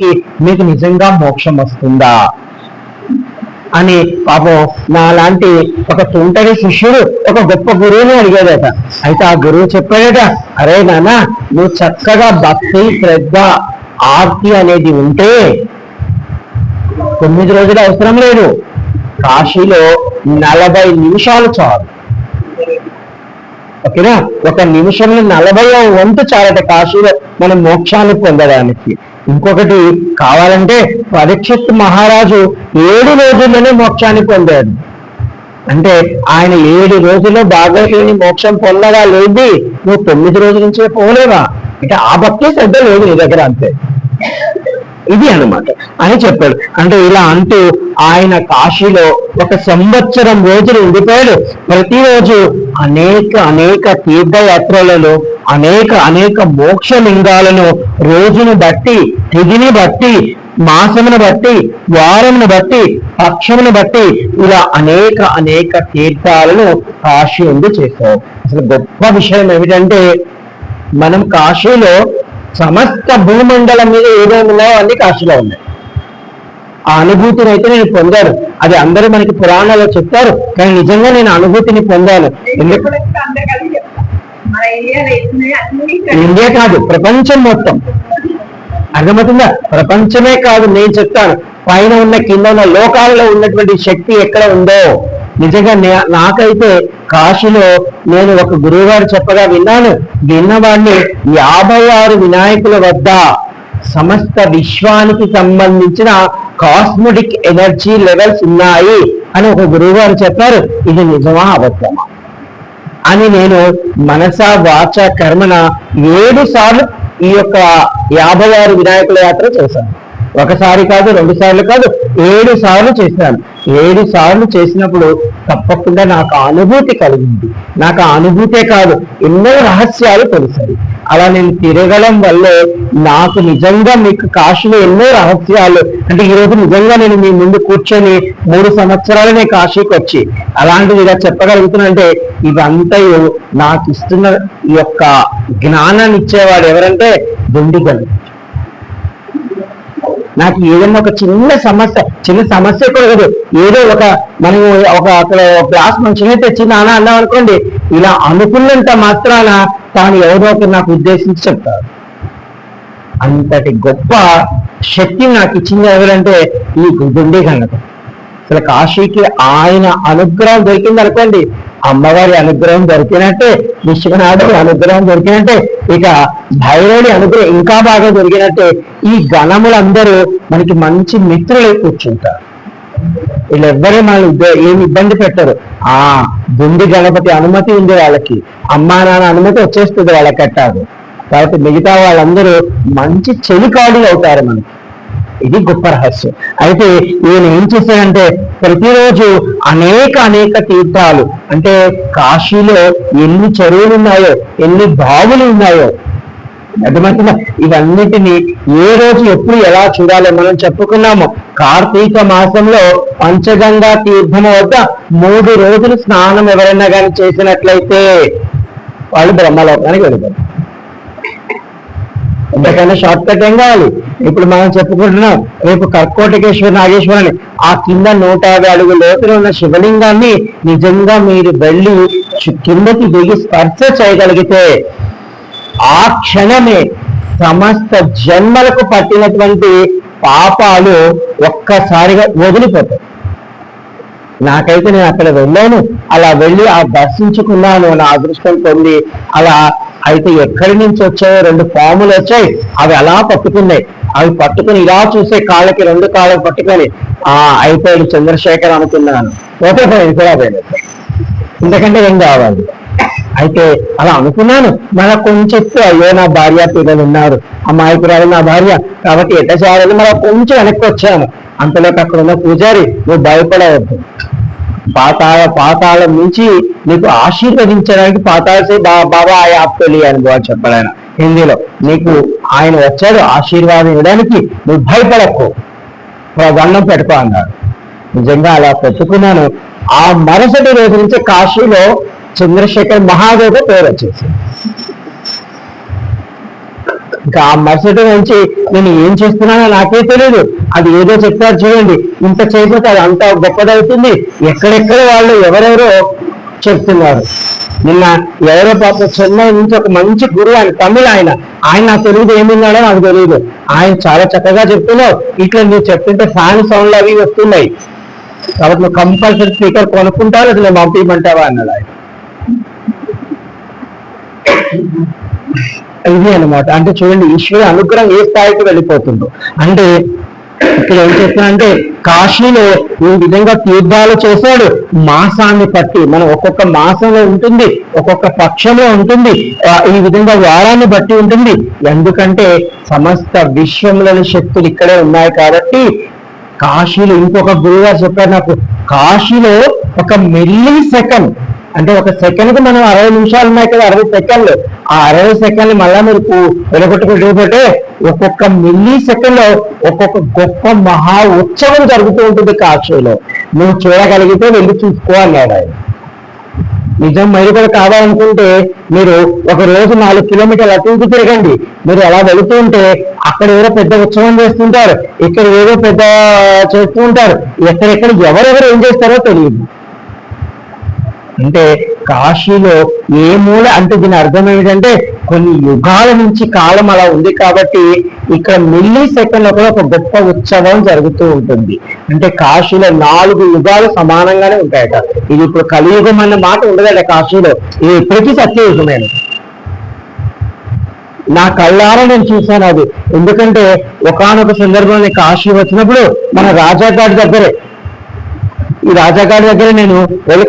కి మీకు నిజంగా మోక్షం వస్తుందా? అని పాపం నా లాంటి ఒక తుంటరి శిష్యుడు ఒక గొప్ప గురువుని అడిగాడట. అయితే ఆ గురువు చెప్పాడట అరే నాన్న నువ్వు చక్కగా భక్తి శ్రద్ధ ఆర్తి అనేది ఉంటే తొమ్మిది రోజులు అవసరం లేదు. కాశీలో నలభై నిమిషాలు చాలు. ఓకేనా? ఒక నిమిషంలో నలభై వంతు చాలట కాశీలో. మనం మోక్షాన్ని పొందడానికి. ఇంకొకటి కావాలంటే పరీక్షిత్ మహారాజు ఏడు రోజుల్లోనే మోక్షాన్ని పొందాడు. అంటే ఆయన ఏడు రోజుల్లో భాగవతుని మోక్షం పొందగా లేదు? నువ్వు తొమ్మిది రోజుల నుంచే పోలేవా? అంటే ఆ భక్తి శ్రద్ధ లేదు నీ దగ్గర అంతే. ఇది అన్నమాట. అని చెప్పాడు. అంటే ఇలా అంటూ ఆయన కాశీలో ఒక సంవత్సరం రోజులు ఉండిపోయాడు. ప్రతిరోజు అనేక అనేక తీర్థయాత్రలలో అనేక అనేక మోక్ష లింగాలను రోజును బట్టి తిథిని బట్టి మాసమును బట్టి వారమును బట్టి పక్షమును బట్టి ఇలా అనేక అనేక తీర్థాలను కాశీ ఉంది చేశారు. అసలు గొప్ప విషయం ఏమిటంటే మనం కాశీలో సమస్త భూమండలం మీద ఏమేమి ఉన్నాయో అన్ని కాశీలో ఉన్నాయి. ఆ అనుభూతిని అయితే నేను పొందాను. అది అందరూ మనకి పురాణాల్లో చెప్తారు కానీ నిజంగా నేను అనుభూతిని పొందాను. ఇండియా కాదు ప్రపంచం మొత్తం. అర్థమవుతుందా? ప్రపంచమే కాదు నేను చెప్తాను. పైన ఉన్న కింద ఉన్న లోకాలలో ఉన్నటువంటి శక్తి ఎక్కడ ఉందో. నిజంగా నాకైతే కాశీలో నేను ఒక గురువు గారు చెప్పగా విన్నాను. విన్నవాడిని యాభై ఆరు వినాయకుల వద్ద సమస్త విశ్వానికి సంబంధించిన కాస్మెటిక్ ఎనర్జీ లెవెల్స్ ఉన్నాయి అని ఒక గురువు గారు చెప్పారు. ఇది నిజమా అబద్ధమా? అని నేను మనస వాచ కర్మన ఏడు సార్లు ఈ యొక్క యాభై ఆరు వినాయకుల యాత్ర చేశాను. ఒకసారి కాదు రెండు సార్లు కాదు ఏడు సార్లు చేశాను. ఏడు సార్లు చేసినప్పుడు తప్పకుండా నాకు అనుభూతి కలిగింది. నాకు అనుభూతే కాదు ఎన్నో రహస్యాలు తెలిసాయి అలా నేను తిరగడం వల్లే నాకు నిజంగా మీకు కాశీలో ఎన్నో రహస్యాలు. అంటే ఈ రోజు నిజంగా నేను మీ ముందు కూర్చొని మూడు సంవత్సరాలు కాశీకి వచ్చి అలాంటిది ఇలా చెప్పగలుగుతున్నంటే ఇదంతా నాకు ఇస్తున్న ఈ యొక్క జ్ఞానాన్ని ఇచ్చేవాడు ఎవరంటే దుండిగలు. నాకు ఏదైనా ఒక చిన్న సమస్య చిన్న సమస్య కూడా కాదు ఏదో ఒక మనం ఒక అక్కడ గ్లాస్ మంచిగా తెచ్చి నాన్న అన్నాం అనుకోండి ఇలా అనుకున్నంత మాత్రాన తాను ఎవరో ఒకరు నాకు ఉద్దేశించి చెప్తారు. అంతటి గొప్ప శక్తి నాకు ఇచ్చింది ఎవరంటే ఈ గుండె గణపతి. అసలు కాశీకి ఆయన అనుగ్రహం దొరికింది అనుకోండి అమ్మవారి అనుగ్రహం దొరికినట్టే విశ్వనాథుడి అనుగ్రహం దొరికినట్టే ఇక భైరవుడి అనుగ్రహం ఇంకా బాగా దొరికినట్టే ఈ గణములందరూ మనకి మంచి మిత్రులై కూర్చుంటారు. వీళ్ళెవ్వరూ మనల్ని ఏమి ఇబ్బంది పెట్టరు. ఆ దుండి గణపతి అనుమతి ఉంది వాళ్ళకి. అమ్మా నాన్న అనుమతి వచ్చేస్తుంది వాళ్ళకి కట్టారు కాబట్టి మిగతా వాళ్ళందరూ మంచి చెలికాడులు అవుతారు మనకి. ఇది గొప్ప రహస్యం. అయితే ఈయన ఏం చేశాడంటే ప్రతిరోజు అనేక అనేక తీర్థాలు అంటే కాశీలో ఎన్ని చెరువులు ఉన్నాయో ఎన్ని బావులు ఉన్నాయో అర్థమవుతుందా? ఇవన్నిటిని ఏ రోజు ఎప్పుడు ఎలా చూడాలో మనం చెప్పుకున్నాము. కార్తీక మాసంలో పంచగంగా తీర్థము వద్ద మూడు రోజులు స్నానం ఎవరైనా కానీ చేసినట్లయితే వాళ్ళు బ్రహ్మలోకానికి వెళ్తారు ఎంతకైనా షార్ట్ కట్ ఏం కావాలి. ఇప్పుడు మనం చెప్పుకుంటున్నాం రేపు కర్కోటకేశ్వర నాగేశ్వర అని ఆ కింద నూట యాభై అడుగుల ఉన్న శివలింగాన్ని నిజంగా మీరు వెళ్ళి కిందకి దిగి స్పర్శ చేయగలిగితే ఆ క్షణమే సమస్త జన్మలకు పట్టినటువంటి పాపాలు ఒక్కసారిగా వదిలిపోతాయి. నాకైతే నేను అక్కడ వెళ్ళాను. అలా వెళ్ళి ఆ దర్శించుకున్నాను. నా అదృష్టం పొంది అలా అయితే ఎక్కడి నుంచి వచ్చాయో రెండు పాములు వచ్చాయి. అవి అలా పట్టుకున్నాయి. అవి పట్టుకుని ఇలా చూసే కాళ్ళకి రెండు కాళ్ళకి పట్టుకొని ఆ అయిపోయాడు చంద్రశేఖర్ అనుకున్నాను. ఓకే సార్ ఇది కూడా ఎందుకంటే ఏం కావాలి? అయితే అలా అనుకున్నాను. మన కొంచెం అయ్యో నా భార్య పిల్లలు ఉన్నారు. అమ్మాయికురాలు నా భార్య. కాబట్టి ఎట్ట చేయాలని మనం కొంచెం వెనక్కి వచ్చాను అంతలోకి అక్కడ ఉన్న పూజారి నువ్వు భయపడవద్దు. పాతాళ పాతాళం నుంచి నీకు ఆశీర్వదించడానికి పాతాళసే బా బాబా ఆ ఆప్తలి అని బాగా చెప్పాడు ఆయన హిందీలో నీకు ఆయన వచ్చాడు ఆశీర్వాదం ఇవ్వడానికి నువ్వు భయపడకు. దండం పెట్టుకో అన్నాడు. నిజంగా అలా పెట్టుకున్నాను. ఆ మరుసటి రోజు నుంచి కాశీలో చంద్రశేఖర్ మహాదేవ్ పేరు వచ్చేసింది. ఇంకా ఆ మరుసటి నుంచి నేను ఏం చేస్తున్నానో నాకే తెలియదు అది ఏదో చెప్తారు చూడండి. ఇంత చేయకపోతే అది అంత గొప్పదవుతుంది. ఎక్కడెక్కడ వాళ్ళు ఎవరెవరో చెప్తున్నారు. నిన్న ఎవరో పాప చెన్నై నుంచి ఒక మంచి గురువు ఆయన తమిళ ఆయన ఆయన నాకు తెలియదు ఏమిన్నాడో నాకు తెలియదు. ఆయన చాలా చక్కగా చెప్తున్నావు ఇట్లా నువ్వు చెప్తుంటే ఫ్యాన్ సౌండ్లు అవి వస్తున్నాయి. కాబట్టి నువ్వు కంపల్సరీ స్పీకర్ కొనుక్కుంటావు అసలు పంపించమంటావా అన్నాడు ఆయన. ఇది అన్నమాట. అంటే చూడండి ఈశ్వరు అనుగ్రహం ఏ స్థాయికి వెళ్ళిపోతుందో. అంటే ఇక్కడ ఏం చెప్తున్నా అంటే కాశీలో ఈ విధంగా తీర్థాలు చేశాడు. మాసాన్ని బట్టి మనం ఒక్కొక్క మాసంలో ఉంటుంది ఒక్కొక్క పక్షంలో ఉంటుంది ఈ విధంగా వారాన్ని బట్టి ఉంటుంది. ఎందుకంటే సమస్త విశ్వంలోని శక్తులు ఇక్కడే ఉన్నాయి కాబట్టి కాశీలో ఇంకొక గురువుగారు చెప్పారు నాకు కాశీలో ఒక మిల్లీ సెకండ్ అంటే ఒక సెకండ్కి మనం అరవై నిమిషాలు ఉన్నాయి కదా అరవై సెకండ్లు ఆ అరవై సెకండ్లు మళ్ళా మీరు వెలగొట్టుకుంటే ఒక్కొక్క మిల్లీ సెకండ్లో ఒక్కొక్క గొప్ప మహా ఉత్సవం జరుగుతూ ఉంటుంది కాశీలో. నువ్వు చూడగలిగితే వెళ్ళి చూసుకో అన్నాడు ఆయన. నిజం మరి కూడా కావాలనుకుంటే మీరు ఒక రోజు నాలుగు కిలోమీటర్లు అటు తిరగండి. మీరు అలా వెళుతూ ఉంటే అక్కడ ఏదో పెద్ద ఉత్సవం చేస్తుంటారు ఇక్కడ ఏదో పెద్ద చేస్తూ ఉంటారు. ఎక్కడెక్కడ ఎవరెవరు ఏం చేస్తారో తెలియదు. అంటే కాశీలో ఏ మూల అంటే దీని అర్థం ఏంటంటే కొన్ని యుగాల నుంచి కాలం అలా ఉంది కాబట్టి ఇక్కడ మిల్లీ సెకండ్లో కూడా ఒక గొప్ప ఉత్సవం జరుగుతూ ఉంటుంది. అంటే కాశీలో నాలుగు యుగాలు సమానంగానే ఉంటాయట. ఇది ఇప్పుడు కలియుగం అన్న మాట ఉండదట కాశీలో. ఇది ఇప్పటికీ సత్యయుగమైన నా కళ్ళారా నేను చూశాను అది. ఎందుకంటే ఒకానొక సందర్భంలో కాశీ వచ్చినప్పుడు మన రాజాగాడి దగ్గరే ఈ రాజాగాడి దగ్గర నేను వెళ్ళి